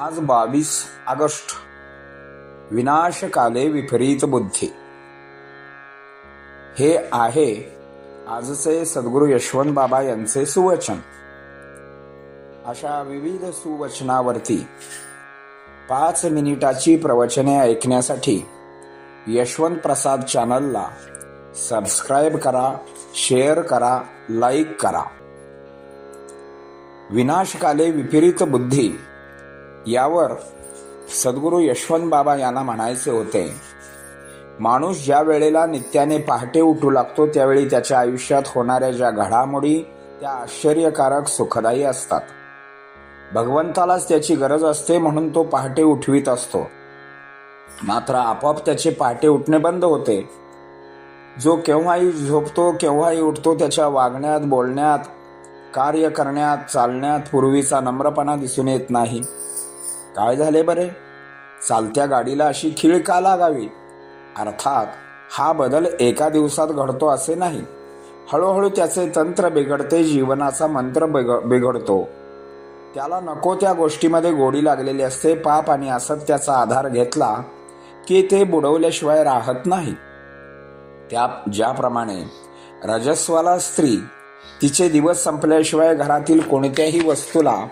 आज बावीस ऑगस्ट. विनाशकाले विपरीत बुद्धी. हे आहे आजचे सद्गुरू यशवंत बाबा यांचे सुवचन. अशा विविध सुवचनावरती पाच मिनिटाची प्रवचने ऐकण्यासाठी यशवंत प्रसाद चॅनलला सबस्क्राईब करा शेअर करा लाईक करा. विनाशकाले विपरीत बुद्धी यावर सद्गुरू यशवंत बाबा यांना म्हणायचे होते माणूस ज्या वेळेला नित्याने पहाटे उठू लागतो त्यावेळी त्याच्या आयुष्यात होणाऱ्या ज्या घडामोडी त्या आश्चर्यकारक सुखदायी असतात. भगवंतालाच त्याची गरज असते म्हणून तो पहाटे उठवीत असतो. मात्र आपोआप त्याचे पहाटे उठणे बंद होते. जो केव्हाही झोपतो केव्हाही उठतो त्याच्या वागण्यात बोलण्यात कार्य करण्यात चालण्यात पूर्वीचा नम्रपणा दिसून येत नाही. काय झाले बरे? चालत्या गाडीला अशी खीळ का लागावी? अर्थात हा बदल एका दिवसात घडतो असे नाही. हळूहळू त्याचे तंत्र बिघडते जीवनाचा मंत्र बिघ- बिघडतो. त्याला नको त्या गोष्टीमध्ये गोडी लागलेली असते. पाप आणि असत्याचा आधार घेतला की ते बुडवल्याशिवाय राहत नाही. त्या ज्याप्रमाणे रजस्वाला स्त्री तिचे दिवस संपल्याशिवाय घरातील कोणत्याही वस्तूला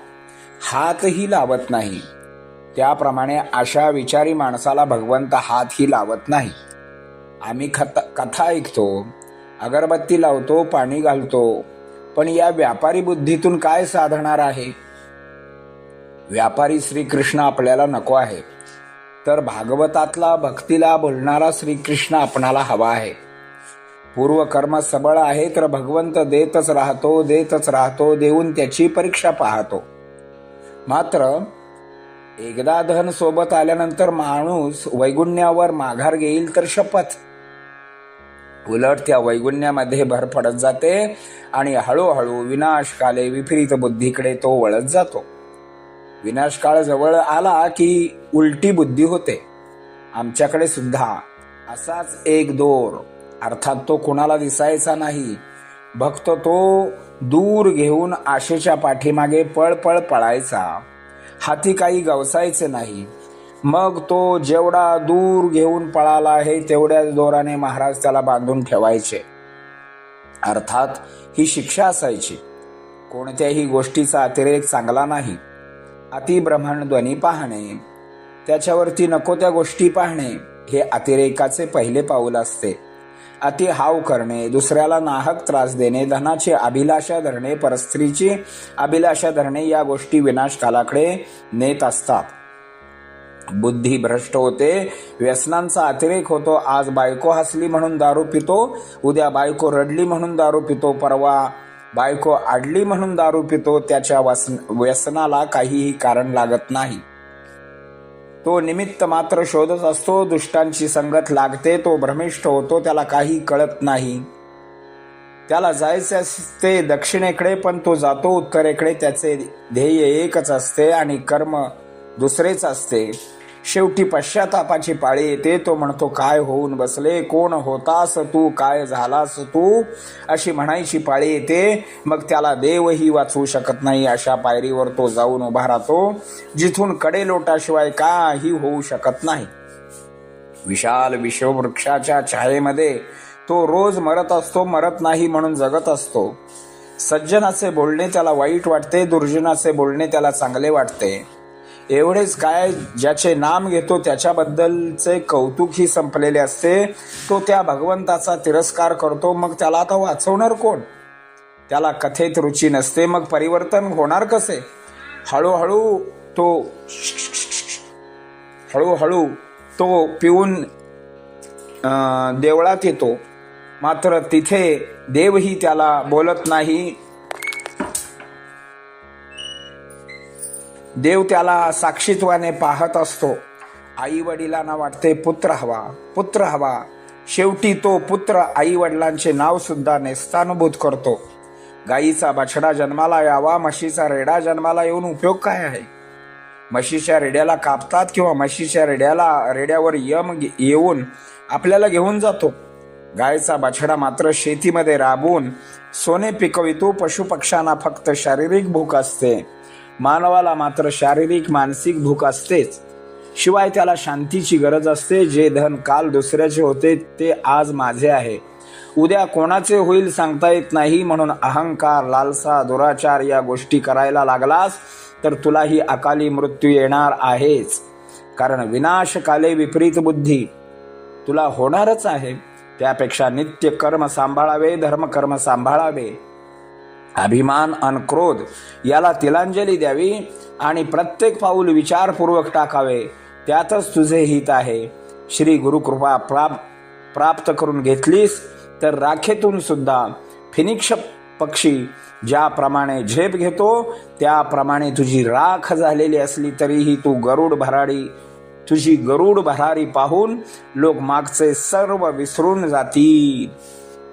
हातही लावत नाही. त्याप्रमाणे अशा विचारी माणसाला भगवंत हातही लावत नाही. आम्ही खत कथा ऐकतो अगरबत्ती लावतो पाणी घालतो पण या व्यापारी बुद्धीतून काय साधणार आहे? व्यापारी श्रीकृष्ण आपल्याला नको आहे. तर भागवतातला भक्तीला बोलणारा श्रीकृष्ण आपणाला हवा आहे. पूर्वकर्म सबळ आहे तर भगवंत देतच राहतो देतच राहतो देऊन त्याची परीक्षा पाहतो. मात्र एकदा धन सोबत आल्यानंतर माणूस वैगुण्यावर माघार घेईल तर शपथ. उलट त्या वैगुण्यामध्ये भर पडत जाते आणि हळूहळू विनाशकाले विपरीत बुद्धीकडे तो वळत जातो. विनाशकाळ जवळ आला की उलटी बुद्धी होते. आमच्याकडे सुद्धा असाच एक दोर अर्थात तो कुणाला दिसायचा नाही. भक्त तो दूर घेऊन आशेच्या पाठीमागे पळ पळ पळायचा. हाती काही गवसायचे नाही. मग तो जेवढा दूर घेऊन पळाला आहे तेवढ्याच दोराने महाराज त्याला बांधून ठेवायचे. अर्थात ही शिक्षा असायची. कोणत्याही गोष्टीचा अतिरेक चांगला नाही. अतिब्रह्मांडध्वनी पाहणे त्याच्यावरती नको त्या गोष्टी पाहणे हे अतिरेकाचे पहिले पाऊल असते. अति हाव करणे दुसऱ्याला नाहक त्रास देणे धनाची अभिलाषा धरणे परस्त्रीची अभिलाषा धरणे या गोष्टी विनाशकालाकडे नेत असतात. बुद्धी भ्रष्ट होते व्यसनांचा अतिरेक होतो आज बायको हसली म्हणून दारू पितो उद्या बायको रडली म्हणून दारू पितो परवा बायको आडली म्हणून दारू पितो त्याच्या व्यसनाला काहीही कारण लागत नाही. तो निमित्त मात्र शोधत असतो दुष्टांची संगत लागते तो भ्रमिष्ठ होतो त्याला काही कळत नाही. त्याला जायचे असते दक्षिणेकडे पण तो जातो उत्तरेकडे त्याचे ध्येय एकच असते आणि कर्म दुसरेच असते. शेवटी पश्चातापाची पाळी येते. तो म्हणतो काय होऊन बसले? कोण होतास तू? काय झालास तू? अशी म्हणायची पाळी येते. मग त्याला देवही वाचवू शकत नाही. अशा पायरीवर तो जाऊन उभा राहतो. जिथून कडे लोटाशिवाय काही होऊ शकत नाही. विशाल विश्ववृक्षाच्या छायेमध्ये तो रोज मरत असतो मरत नाही म्हणून जगत असतो. सज्जनाचे बोलणे त्याला वाईट वाटते दुर्जनाचे बोलणे त्याला चांगले वाटते. एवढेच काय ज्याचे नाम घेतो त्याच्याबद्दलचे कौतुकही संपलेले असते. तो त्या भगवंताचा तिरस्कार करतो मग त्याला आता वाचवणार कोण? त्याला कथेत रुची नसते मग परिवर्तन होणार कसे? हळूहळू तो हळूहळू तो पिऊन देवळात येतो. मात्र तिथे देवही त्याला बोलत नाही. देव त्याला साक्षीत्वाने पाहत असतो. आई वडिलांना वाटते पुत्र हवा पुत्र हवा. शेवटी तो पुत्र आई वडिलांचे नाव सुद्धा नेस्तानुभूत करतो. गाईचा बछडा जन्माला यावा म्हशीचा रेडा जन्माला येऊन उपयोग काय आहे? म्हशीच्या रेड्याला कापतात किंवा म्हशीच्या रेड्याला रेड्यावर यम येऊन आपल्याला घेऊन जातो? गायचा बछडा मात्र शेतीमध्ये राबून सोने पिकवितो पशुपक्ष्यांना फक्त शारीरिक भूक असते. मानवाला मात्र शारीरिक मानसिक भूक असतेच. शिवाय त्याला शांतीची गरज असते. जे धन काल दुसऱ्याचे होते ते आज माझे आहे. उद्या कोणाचे होईल सांगता येत नाही. म्हणून अहंकार लालसा दुराचार या गोष्टी करायला लागलास तर तुलाही अकाली मृत्यू येणार आहेच. कारण विनाशकाले विपरीत बुद्धी. तुला होणारच आहे. त्यापेक्षा नित्य कर्म सांभाळावे धर्म कर्म सांभाळावे. अभिमान अन क्रोध याला तिलांजली द्यावी आणि प्रत्येक पाऊल विचारपूर्वक टाकावे. त्यातच तुझे हित आहे. श्री गुरुकृपा प्राप प्राप्त करून घेतलीस तर राखेतून सुद्धा. फिनिक्ष पक्षी ज्याप्रमाणे झेप घेतो त्याप्रमाणे तुझी राख झालेली असली तरीही तू गरुड भराडी तुझी गरुड भरारी पाहून लोक मागचे सर्व विसरून जातील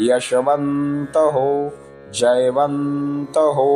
यशवंत हो जयवंत हो